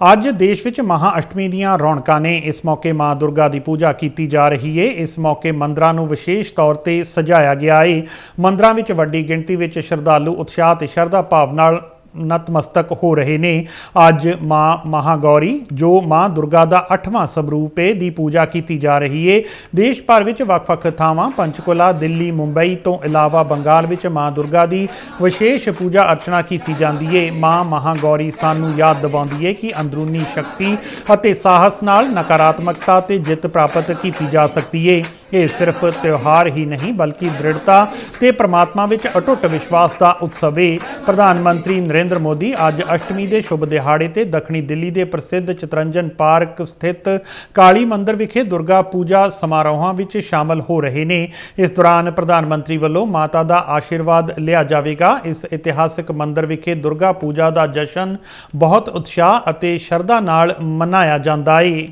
ਅੱਜ ਦੇਸ਼ ਵਿੱਚ ਮਹਾ ਅਸ਼ਟਮੀ ਦੀਆਂ ਰੌਣਕਾਂ ਨੇ ਇਸ ਮੌਕੇ ਮਾਂ ਦੁਰਗਾ ਦੀ ਪੂਜਾ ਕੀਤੀ ਜਾ ਰਹੀ ਏ। ਇਸ ਮੌਕੇ ਮੰਦਰਾਂ ਨੂੰ ਵਿਸ਼ੇਸ਼ ਤੌਰ ਤੇ ਸਜਾਇਆ ਗਿਆ ਏ। ਮੰਦਰਾਂ ਵਿੱਚ ਵੱਡੀ ਗਿਣਤੀ ਵਿੱਚ ਸ਼ਰਧਾਲੂ ਉਤਸ਼ਾਹ ਤੇ ਸ਼ਰਧਾ ਭਾਵ ਨਾਲ ਨਤਮਸਤਕ ਹੋ ਰਹੇ ਨੇ। ਅੱਜ ਮਾਂ ਮਹਾਗੌਰੀ, ਜੋ ਮਾਂ ਦੁਰਗਾ ਦਾ 8ਵਾਂ ਸਰੂਪ ਹੈ ਦੀ ਪੂਜਾ ਕੀਤੀ ਜਾ ਰਹੀ ਹੈ ਦੇਸ਼ ਭਰ ਵਿੱਚ ਵੱਖ-ਵੱਖ ਥਾਵਾਂ, ਪੰਚਕੁਲਾ, ਦਿੱਲੀ, ਮੁੰਬਈ ਤੋਂ ਇਲਾਵਾ ਬੰਗਾਲ ਵਿੱਚ ਮਾਂ ਦੁਰਗਾ ਦੀ ਵਿਸ਼ੇਸ਼ ਪੂਜਾ ਅਰਚਨਾ ਕੀਤੀ ਜਾਂਦੀ ਹੈ ਮਾਂ ਮਹਾਗੌਰੀ ਸਾਨੂੰ ਯਾਦ ਦਿਵਾਉਂਦੀ ਹੈ ਕਿ ਅੰਦਰੂਨੀ ਸ਼ਕਤੀ ਅਤੇ ਸਾਹਸ ਨਾਲ ਨਕਾਰਾਤਮਕਤਾ ਤੇ ਜਿੱਤ ਪ੍ਰਾਪਤ ਕੀਤੀ ਜਾ ਸਕਦੀ ਹੈ ਇਹ ਸਿਰਫ ਤਿਉਹਾਰ ਹੀ ਨਹੀਂ, ਬਲਕਿ ਦ੍ਰਿੜਤਾ ਤੇ ਪ੍ਰਮਾਤਮਾ ਵਿੱਚ ਅਟੁੱਟ ਵਿਸ਼ਵਾਸ ਦਾ ਉਤਸਵ ਹੈ ਪ੍ਰਧਾਨ ਮੰਤਰੀ ਨਰਿੰਦਰ ਮੋਦੀ ਅੱਜ ਅਸ਼ਟਮੀ ਦੇ ਸ਼ੁਭ ਦਿਹਾੜੇ ਤੇ ਦੱਖਣੀ ਦਿੱਲੀ ਦੇ ਪ੍ਰਸਿੱਧ ਚਤਰੰਜਨ ਪਾਰਕ ਸਥਿਤ ਕਾਲੀ ਮੰਦਿਰ ਵਿਖੇ ਦੁਰਗਾ ਪੂਜਾ ਸਮਾਰੋਹਾਂ ਵਿੱਚ ਸ਼ਾਮਲ ਹੋ ਰਹੇ ਨੇ। ਇਸ ਦੌਰਾਨ ਪ੍ਰਧਾਨ ਮੰਤਰੀ ਵੱਲੋਂ ਮਾਤਾ ਦਾ ਆਸ਼ੀਰਵਾਦ ਲਿਆ ਜਾਵੇਗਾ। ਇਸ ਇਤਿਹਾਸਕ ਮੰਦਿਰ ਵਿਖੇ ਦੁਰਗਾ ਪੂਜਾ ਦਾ ਜਸ਼ਨ ਬਹੁਤ ਉਤਸ਼ਾਹ ਅਤੇ ਸ਼ਰਧਾ ਨਾਲ ਮਨਾਇਆ ਜਾਂਦਾ ਹੈ